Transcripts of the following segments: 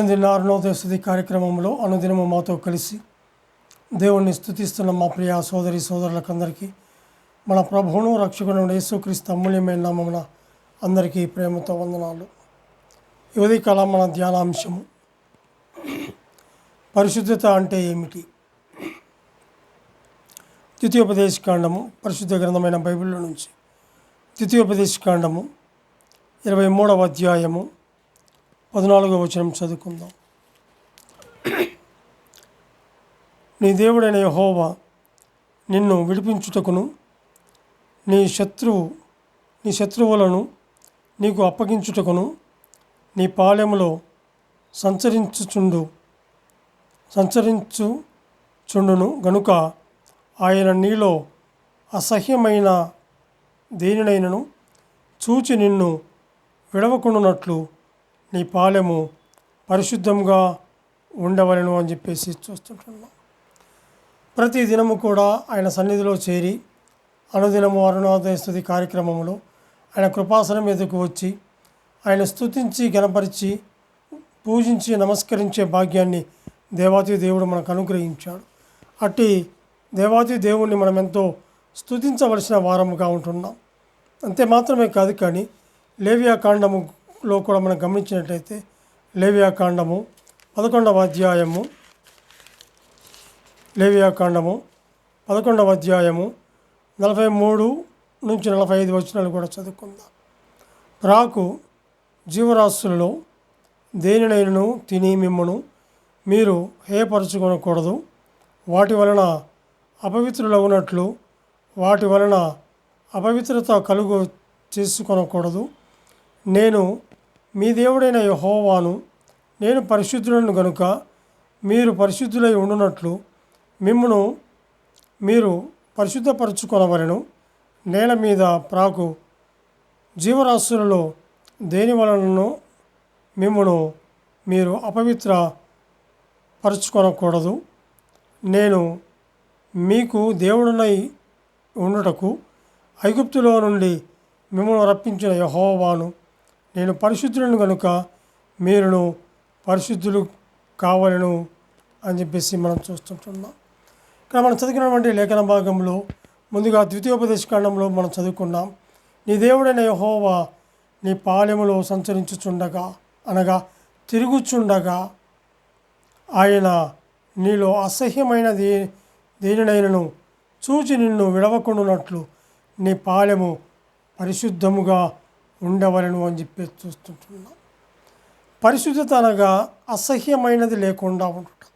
అరుణోదయ కార్యక్రమంలో అనుదినము మాతో కలిసి దేవుణ్ణి స్థుతిస్తున్న మా ప్రియ సోదరి సోదరులకందరికీ మన ప్రభువును రక్షకుడు యేసుక్రీస్తు అమూల్యమైన నామమున అందరికీ ప్రేమతో వందనాలు. యువతి కళ మన ధ్యానాంశము పరిశుద్ధత అంటే ఏమిటి? ద్వితీయోపదేశ కాండము పరిశుద్ధ గ్రంథమైన బైబిల్లో నుంచి ద్వితీయోపదేశ కాండము ఇరవై మూడవ అధ్యాయము పద్నాలుగో వచనం చదువుకుందాం. నీ దేవుడైన యహోవా నిన్ను విడిపించుటకును నీ శత్రువు నీ శత్రువులను నీకు అప్పగించుటకును నీ పాలెములో సంచరించుచుండు సంచరించుచుండును గనుక ఆయన నీలో అసహ్యమైన దేనినైనను చూచి నిన్ను విడవకుండునట్లు నీ పాలెము పరిశుద్ధంగా ఉండవలను అని చెప్పేసి చూస్తుంటున్నాం. ప్రతి దినము కూడా ఆయన సన్నిధిలో చేరి అనుదినము అరుణోదయ స్థుతి కార్యక్రమంలో ఆయన కృపాసనం మీదకు వచ్చి ఆయన స్థుతించి గణపరిచి పూజించి నమస్కరించే భాగ్యాన్ని దేవాతి దేవుడు మనకు అనుగ్రహించాడు. అట్టి దేవాతి దేవుణ్ణి మనం ఎంతో స్తుతించవలసిన వారముగా ఉంటున్నాం. అంతే మాత్రమే కాదు కానీ లేవియా కాండము లో కూడా మనం గమనించినట్లయితే లేవియా కాండము పదకొండవ అధ్యాయము లేవియా కాండము పదకొండవ అధ్యాయము నలభై మూడు నుంచి నలభై ఐదు వచనాలు కూడా చదువుకుందాం. రాకు జీవరాశులలో దేనినైనను తిని మిమ్మను మీరు హేయపరచుకొనకూడదు. వాటి వలన అపవిత్రులగునట్లు వాటి వలన అపవిత్రత కలుగు చేసుకొనకూడదు. నేను మీ దేవుడైన యహోవాను నేను పరిశుద్ధులను గనుక మీరు పరిశుద్ధులై ఉండునట్లు మిమ్మను మీరు పరిశుద్ధపరచుకొనవలను. నేల మీద ప్రాకు జీవరాశులలో దేని వలనను మిమ్మను మీరు అపవిత్ర పరుచుకొనకూడదు నేను మీకు దేవుడునై ఉండుటకు ఐగుప్తులో నుండి మిమ్మల్ని రప్పించిన యహోవాను నేను పరిశుద్ధులను కనుక మీరును పరిశుద్ధులు కావాలను అని చెప్పేసి మనం చూస్తుంటున్నాం. ఇక్కడ మనం చదివినటువంటి లేఖన భాగంలో ముందుగా ద్వితీయోపదేశకాండంలో మనం చదువుకున్నాం. నీ దేవుడైన యహోవా నీ పాలెములో సంచరించుచుండగా అనగా తిరుగుచుండగా ఆయన నీలో అసహ్యమైన దే దేనినైనను చూచి నిన్ను విడవకుండానట్లు నీ పాలెము పరిశుద్ధముగా ఉండవలను అని చెప్పి చూస్తుంటున్నాం. పరిశుద్ధత అనగా అసహ్యమైనది లేకుండా ఉండటం.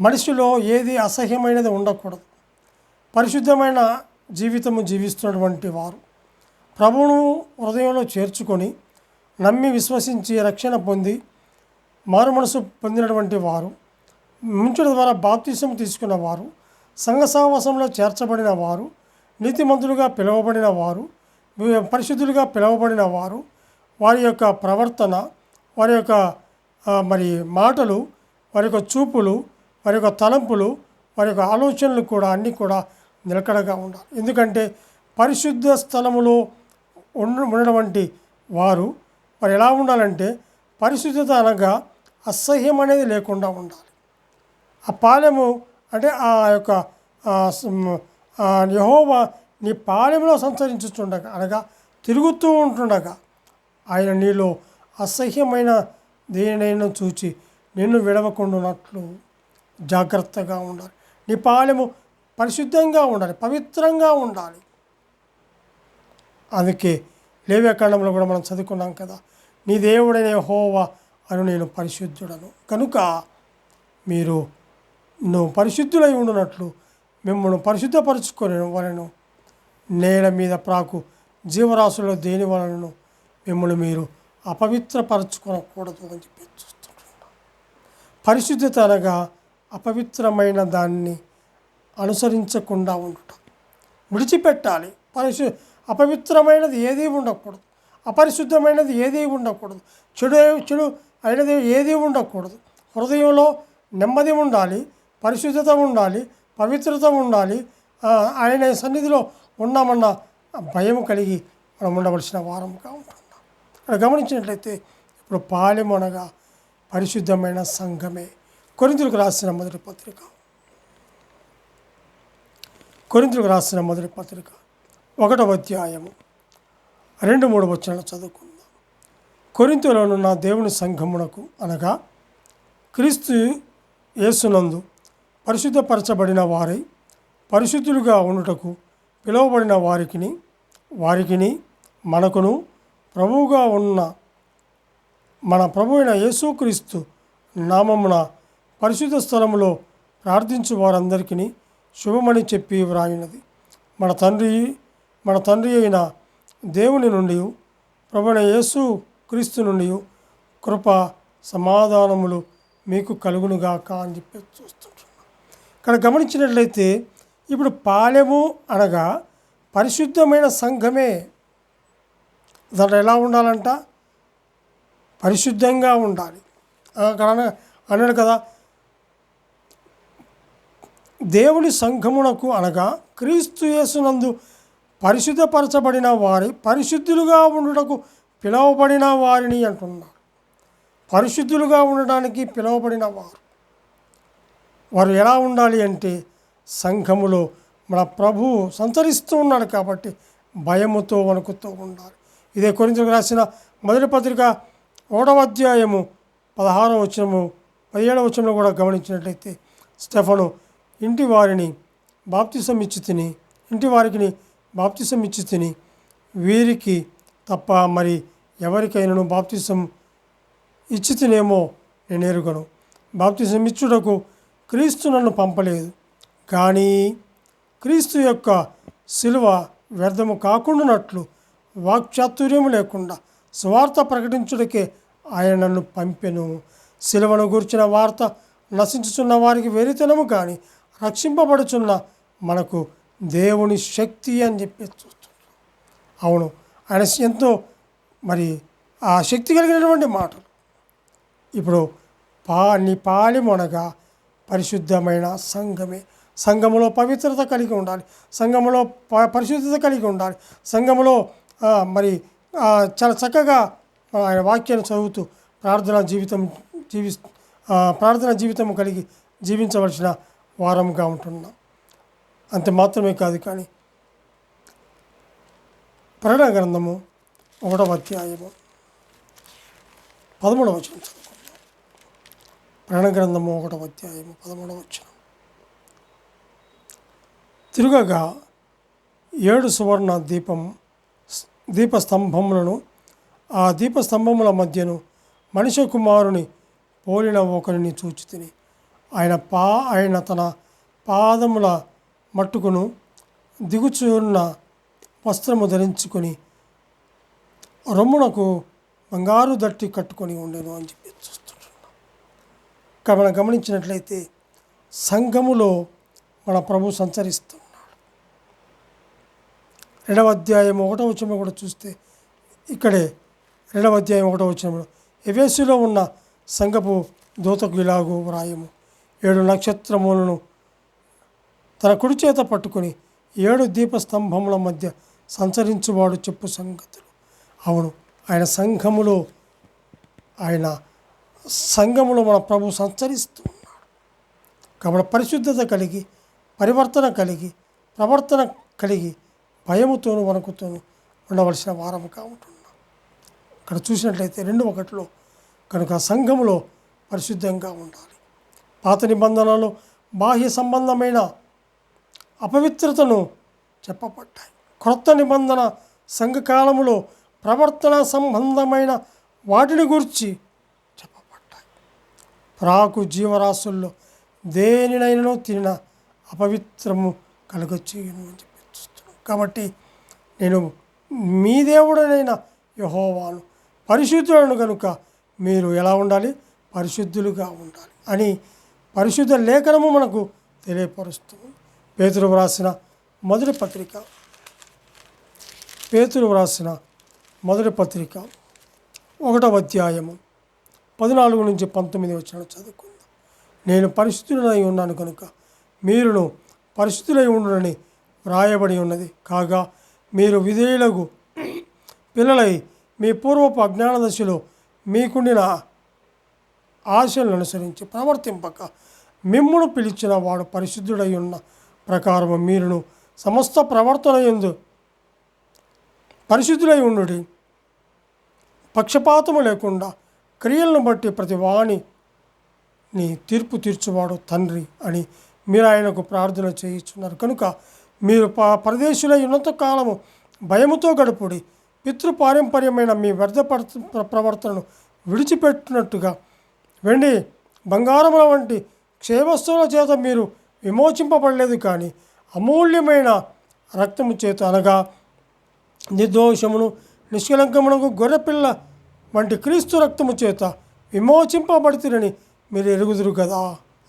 మనిషిలో ఏది అసహ్యమైనది ఉండకూడదు. పరిశుద్ధమైన జీవితము జీవిస్తున్నటువంటి వారు ప్రభువును హృదయంలో చేర్చుకొని నమ్మి విశ్వసించి రక్షణ పొంది మారు మనసు పొందినటువంటి వారు ముంచుల ద్వారా బాప్తీసం తీసుకున్న వారు సంఘ సహవాసంలో చేర్చబడిన వారు నీతిమంతులుగా పిలువబడిన వారు పరిశుద్ధులుగా పిలువబడిన వారు వారి యొక్క ప్రవర్తన వారి యొక్క మరి మాటలు వారి యొక్క చూపులు వారి యొక్క తలంపులు వారి యొక్క ఆలోచనలు కూడా అన్నీ కూడా నిలకడగా ఉండాలి. ఎందుకంటే పరిశుద్ధ స్థలములో ఉండ ఉన్నటువంటి వారు మరి ఎలా ఉండాలంటే పరిశుద్ధత అనగా అసహ్యం అనేది లేకుండా ఉండాలి. ఆ పాలెము అంటే ఆ యొక్క యహోవా నీ పాలెంలో సంచరించుచుండగా అనగా తిరుగుతూ ఉంటుండగా ఆయన నీలో అసహ్యమైన దేనినైనా చూచి నిన్ను విడవకుండానట్లు జాగ్రత్తగా ఉండాలి. నీ పాలెము పరిశుద్ధంగా ఉండాలి పవిత్రంగా ఉండాలి. అందుకే లేవ్యకాండంలో కూడా మనం చదువుకున్నాం కదా నీ దేవుడైన హోవా అను నేను పరిశుద్ధుడను. కనుక మీరు నువ్వు పరిశుద్ధులై ఉండునట్లు మిమ్మల్ని పరిశుద్ధపరచుకొని వలను నేల మీద ప్రాకు జీవరాశుల్లో దేని వలనను మిమ్మల్ని మీరు అపవిత్రపరచుకోకూడదు అని చెప్పి పరిశుద్ధత అనగా అపవిత్రమైన దాన్ని అనుసరించకుండా ఉండటం. విడిచిపెట్టాలి. పరిశు అపవిత్రమైనది ఏదీ ఉండకూడదు. అపరిశుద్ధమైనది ఏదీ ఉండకూడదు. చెడు చెడు అయినది ఏదీ ఉండకూడదు. హృదయంలో నెమ్మది ఉండాలి. పరిశుద్ధత ఉండాలి. పవిత్రత ఉండాలి. ఆయన సన్నిధిలో ఉన్నామన్న భయం కలిగి మనం ఉండవలసిన వారంగా ఉంటున్నాం. ఇక్కడ గమనించినట్లయితే ఇప్పుడు పాలెం అనగా పరిశుద్ధమైన సంఘమే. కొరింతలకు రాసిన మొదటి పత్రిక. కొరింతలకు రాసిన మొదటి పత్రిక. ఒకటవ అధ్యాయము. రెండు మూడు వచనాలు చదువుకుందాం. కొరింతలోనున్న దేవుని సంఘమునకు అనగా క్రీస్తు యేసునందు పరిశుద్ధపరచబడిన వారై పరిశుద్ధులుగా ఉండుటకు పిలువబడిన వారికిని వారికిని మనకును ప్రభువుగా ఉన్న మన ప్రభు అయిన యేసుక్రీస్తు నామమున పరిశుద్ధ స్థలములో ప్రార్థించు వారందరికీ శుభమని చెప్పి వ్రాయినది. మన తండ్రి మన తండ్రి అయిన దేవుని నుండి ప్రభుణ యేసు క్రీస్తు నుండి కృప సమాధానములు మీకు కలుగునుగాక అని చెప్పి చూస్తుంటున్నాం. ఇక్కడ గమనించినట్లయితే ఇప్పుడు పాలెము అనగా పరిశుద్ధమైన సంఘమే. దాంట్లో ఎలా ఉండాలంట? పరిశుద్ధంగా ఉండాలి. అక్కడ అన- అన్నాడు కదా దేవుని సంఘమునకు అనగా క్రీస్తు యేసునందు పరిశుద్ధపరచబడిన వారి పరిశుద్ధులుగా ఉండుటకు పిలువబడిన వారిని అంటున్నారు పరిశుద్ధులుగా ఉండడానికి పిలువబడిన వారు. వారు ఎలా ఉండాలి అంటే సంఘములో మన ప్రభువు సంచరిస్తూ ఉన్నాడు కాబట్టి భయముతో వణుకుతూ ఉండాలి ఇదే కొరింతకు రాసిన మొదటి పత్రిక ఒకటవ అధ్యాయము పదహారవ వచనము పదిహేడవ వచనంలో కూడా గమనించినట్లయితే స్టెఫను ఇంటి వారిని బాప్తిసం ఇచ్చి తిని ఇంటి వారికి బాప్తిసం ఇచ్చి తిని వీరికి తప్ప మరి ఎవరికైనాను బాప్తిసం ఇచ్చి తినేమో నేను ఎరుగను. బాప్తిసం ఇచ్చుటకు క్రీస్తు నన్ను పంపలేదు. కానీ క్రీస్తు యొక్క శిలువ వ్యర్థము కాకుండానట్లు వాక్చాతుర్యము లేకుండా స్వార్థ ప్రకటించుటకే ఆయన నన్ను పంపెను. శిలువను గురించిన వార్త నశించుచున్న వారికి వెరితనము కానీ రక్షింపబడుచున్న మనకు దేవుని శక్తి అని చెప్పి అవును ఆయన ఎంతో మరి ఆ శక్తి కలిగినటువంటి మాటలు. ఇప్పుడు పా నీ పాలిమొనగా పరిశుద్ధమైన సంఘమే సంఘములో పవిత్రత కలిగి ఉండాలి. సంఘములో ప- పరిశుద్ధత కలిగి ఉండాలి. సంఘములో మరి చాలా చక్కగా ఆయన వాక్యాన్ని చదువుతూ ప్రార్థనా జీవితం జీవి ప్రార్థన ప్రార్థనా జీవితం కలిగి జీవించవలసిన వారంగా ఉంటున్నాం. అంత మాత్రమే కాదు కానీ ప్రకటన గ్రంథము ఒకటవ అధ్యాయము పదమూడవ వచనం చదువుకుందాం. ప్రకటన గ్రంథము ఒకటవ అధ్యాయము పదమూడవ వచనం. తిరుగగా ఏడు సువర్ణ దీపం దీపస్తంభములను ఆ దీపస్తంభముల మధ్యను మనిషి కుమారుని పోలిన ఒకరిని చూచి తిని ఆయన పా ఆయన తన పాదముల మట్టుకును దిగుచున్న వస్త్రము ధరించుకొని రొమ్మునకు బంగారు దట్టి కట్టుకొని ఉండేను అని చెప్పి చూస్తుంటున్నాం. ఇక్కడ మనం గమనించినట్లయితే సంఘములో మన ప్రభు సంచరిస్తూ రెండవ అధ్యాయం ఒకటో వచ్చిన కూడా చూస్తే ఇక్కడే రెండవ అధ్యాయం ఒకటో వచనంలో ఎవేసులో ఉన్న సంఘపు దూతకు ఇలాగో వ్రాయము. ఏడు నక్షత్రములను తన కుడి చేత పట్టుకొని ఏడు దీపస్తంభముల మధ్య సంచరించువాడు చెప్పు సంగతులు. అవును ఆయన సంఘములో ఆయన సంఘములో మన ప్రభు సంచరిస్తూ ఉన్నాడు. కాబట్టి పరిశుద్ధత కలిగి పరివర్తన కలిగి ప్రవర్తన కలిగి భయముతోనూ వణుకుతోనూ ఉండవలసిన వారముగా ఉంటున్నాం. ఇక్కడ చూసినట్లయితే రెండు ఒకటిలో కనుక సంఘములో పరిశుద్ధంగా ఉండాలి. పాత నిబంధనలు బాహ్య సంబంధమైన అపవిత్రతను చెప్పబడ్డాయి. క్రొత్త నిబంధన సంఘకాలములో ప్రవర్తన సంబంధమైన వాటిని గురించి చెప్పబడ్డాయి. ప్రాకు జీవరాశుల్లో దేనినైనా తిన అపవిత్రము కలగచ్చేయను అని చెప్పి కాబట్టి నేను మీ దేవుడనైన యహోవాను పరిశుద్ధులను కనుక మీరు ఎలా ఉండాలి? పరిశుద్ధులుగా ఉండాలి అని పరిశుద్ధ లేఖనము మనకు తెలియపరుస్తుంది. పేతురు వ్రాసిన మొదటి పత్రిక. పేతురు వ్రాసిన మొదటి పత్రిక ఒకటవ అధ్యాయము పద్నాలుగు నుంచి పంతొమ్మిది వచ్చిన చదువుకుందాం. నేను పరిశుద్ధులై ఉన్నాను కనుక మీరును పరిశుద్ధులై ఉండడని వ్రాయబడి ఉన్నది. కాగా మీరు విధేయులకు పిల్లలై మీ పూర్వపు అజ్ఞాన దశలో మీకుండిన ఆశలను అనుసరించి ప్రవర్తింపక మిమ్మును పిలిచిన వాడు పరిశుద్ధుడై ఉన్న ప్రకారము మీరును సమస్త ప్రవర్తన ఎందు పరిశుద్ధులై ఉండుడి. పక్షపాతము లేకుండా క్రియలను బట్టి ప్రతి వాణిని తీర్పు తీర్చువాడు తండ్రి అని మీరు ఆయనకు ప్రార్థన చేయించున్నారు. కనుక మీరు ప పరదేశులై ఉన్నంత కాలము భయముతో గడుపుడి. పితృపారంపర్యమైన మీ వ్యర్థ ప్ర- ప్రవర్తనను విడిచిపెట్టినట్టుగా వెండి బంగారముల వంటి క్షేమస్తుల చేత మీరు విమోచింపబడలేదు కానీ అమూల్యమైన రక్తము చేత అనగా నిర్దోషమును నిష్కలంకమునకు గొర్రెపిల్ల వంటి క్రీస్తు రక్తము చేత విమోచింపబడుతురని మీరు ఎరుగుదురు కదా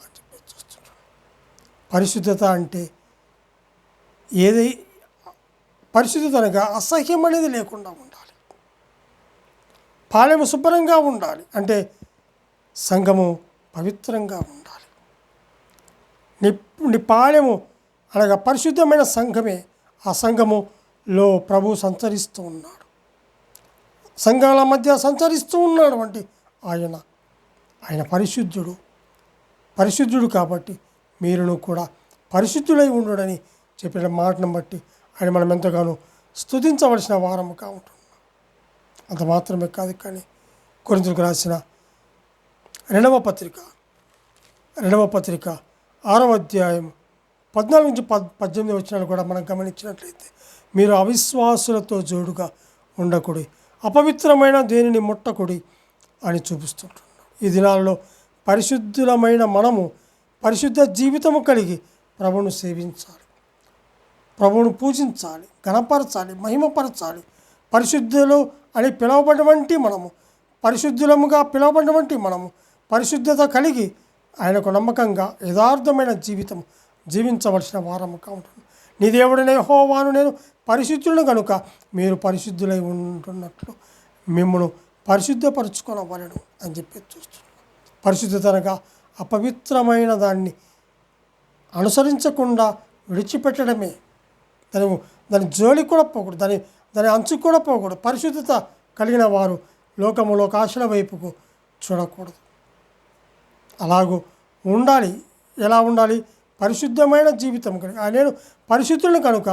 అని చెప్పి పరిశుద్ధత అంటే ఏది పరిస్థితి అనగా అసహ్యం అనేది లేకుండా ఉండాలి. పాలెము శుభ్రంగా ఉండాలి. అంటే సంఘము పవిత్రంగా ఉండాలి. ని ని పాలెము అనగా పరిశుద్ధమైన సంఘమే ఆ సంఘములో ప్రభు సంచరిస్తూ ఉన్నాడు. సంఘాల మధ్య సంచరిస్తూ ఉన్నాడు వంటి ఆయన. ఆయన పరిశుద్ధుడు. పరిశుద్ధుడు కాబట్టి మీరును కూడా పరిశుద్ధులై ఉండుడని చెప్పిన మాటను బట్టి ఆయన మనం ఎంతగానో స్తుతించవలసిన వారముగా ఉంటుంది అంత మాత్రమే కాదు కానీ కొరింతలకు రాసిన రెండవ పత్రిక రెండవ పత్రిక ఆరవ అధ్యాయం పద్నాలుగు నుంచి పద్ పద్దెనిమిది వచ్చినాలు కూడా మనం గమనించినట్లయితే మీరు అవిశ్వాసులతో జోడుగా ఉండకుడి అపవిత్రమైన దేనిని ముట్టకుడి అని చూపిస్తుంటున్నాం ఈ దినాల్లో పరిశుద్ధులమైన మనము పరిశుద్ధ జీవితము కలిగి ప్రభువును సేవించాలి. ప్రభువును పూజించాలి గణపరచాలి మహిమపరచాలి. పరిశుద్ధులు అని పిలువబడినటువంటి మనము పరిశుద్ధులముగా పిలువబడినటువంటి మనము పరిశుద్ధత కలిగి ఆయనకు నమ్మకంగా యథార్థమైన జీవితం జీవించవలసిన వారముగా ఉంటుంది నీ దేవుడనే హోవాను నేను పరిశుద్ధులను కనుక మీరు పరిశుద్ధులై ఉంటున్నట్లు మిమ్మల్ని పరిశుద్ధపరచుకొనవలను అని చెప్పి చూస్తున్నాను పరిశుద్ధతనగా అపవిత్రమైన దాన్ని అనుసరించకుండా విడిచిపెట్టడమే దాని దాని జోలికి కూడా పోకూడదు. దాని దాని అంచుకు కూడా పోకూడదు. పరిశుద్ధత కలిగిన వారు లోకము లోకాశల వైపుకు చూడకూడదు. అలాగూ ఉండాలి. ఎలా ఉండాలి? పరిశుద్ధమైన జీవితం కలిగి నేను పరిశుద్ధులను కనుక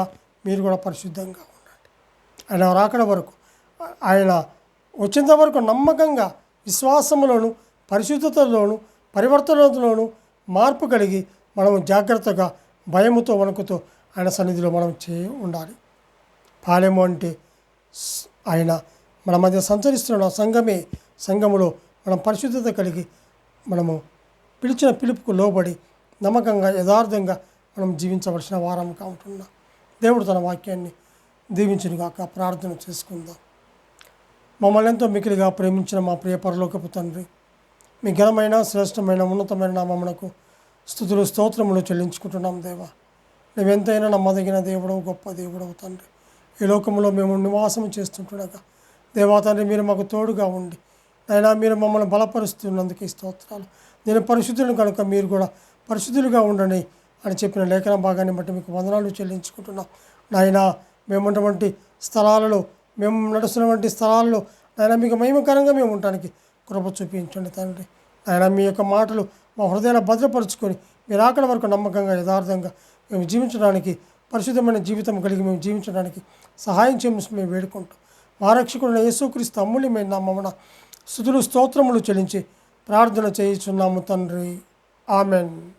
మీరు కూడా పరిశుద్ధంగా ఉండండి. ఆయన రాకడ వరకు ఆయన వచ్చేంత వరకు నమ్మకంగా విశ్వాసములోను పరిశుద్ధతలోను పరివర్తనలోను మార్పు కలిగి మనం జాగ్రత్తగా భయముతో వణుకుతో ఆయన సన్నిధిలో మనం చేయి ఉండాలి. పాలెము అంటే ఆయన మన మధ్య సంచరిస్తున్న సంఘమే సంఘములో మనం పరిశుద్ధత కలిగి మనము పిలిచిన పిలుపుకు లోబడి నమ్మకంగా యథార్థంగా మనం జీవించవలసిన వారంగా ఉంటున్నాం. దేవుడు తన వాక్యాన్ని దీవించునుగాక ప్రార్థన చేసుకుందాం. మమ్మల్ని ఎంతో మికిలిగా ప్రేమించిన మా ప్రియ పరలోకపు తండ్రి మీ ఘనమైన శ్రేష్టమైన ఉన్నతమైన నామమునకు స్థుతులు స్తోత్రములు చెల్లించుకుంటున్నాం దేవా. నువ్వెంతైనా నమ్మదగిన దేవుడు గొప్ప దేవుడవు తండ్రి. ఈ లోకంలో మేము నివాసం చేస్తుంటుండగా దేవా తండ్రి మీరు మాకు తోడుగా ఉండి అయినా మీరు మమ్మల్ని బలపరుస్తున్నందుకు ఈ స్తోత్రాలు. నేను పరిశుద్ధులను కనుక మీరు కూడా పరిశుద్ధులుగా ఉండని అని చెప్పిన లేఖన భాగాన్ని బట్టి మీకు వందనాలు చెల్లించుకుంటున్నాం. నాయన మేమున్నటువంటి స్థలాలలో మేము నడుస్తున్నటువంటి స్థలాల్లో నాయన మీకు మహిమకరంగా మేము ఉండటానికి కృప చూపించండి తండ్రి. ఆయన మీ యొక్క మాటలు మా హృదయాన్ని భద్రపరుచుకొని మీరు అక్కడ వరకు నమ్మకంగా యథార్థంగా మేము జీవించడానికి పరిశుద్ధమైన జీవితం కలిగి మేము జీవించడానికి సహాయం చేయమని మేము వేడుకుంటాం. మా రక్షకుడైన యేసుక్రీస్తు అమూల్యమైన నామమున స్థుతులు స్తోత్రములు చెల్లించి ప్రార్థన చేయుచున్నాము తండ్రి. ఆమెన్.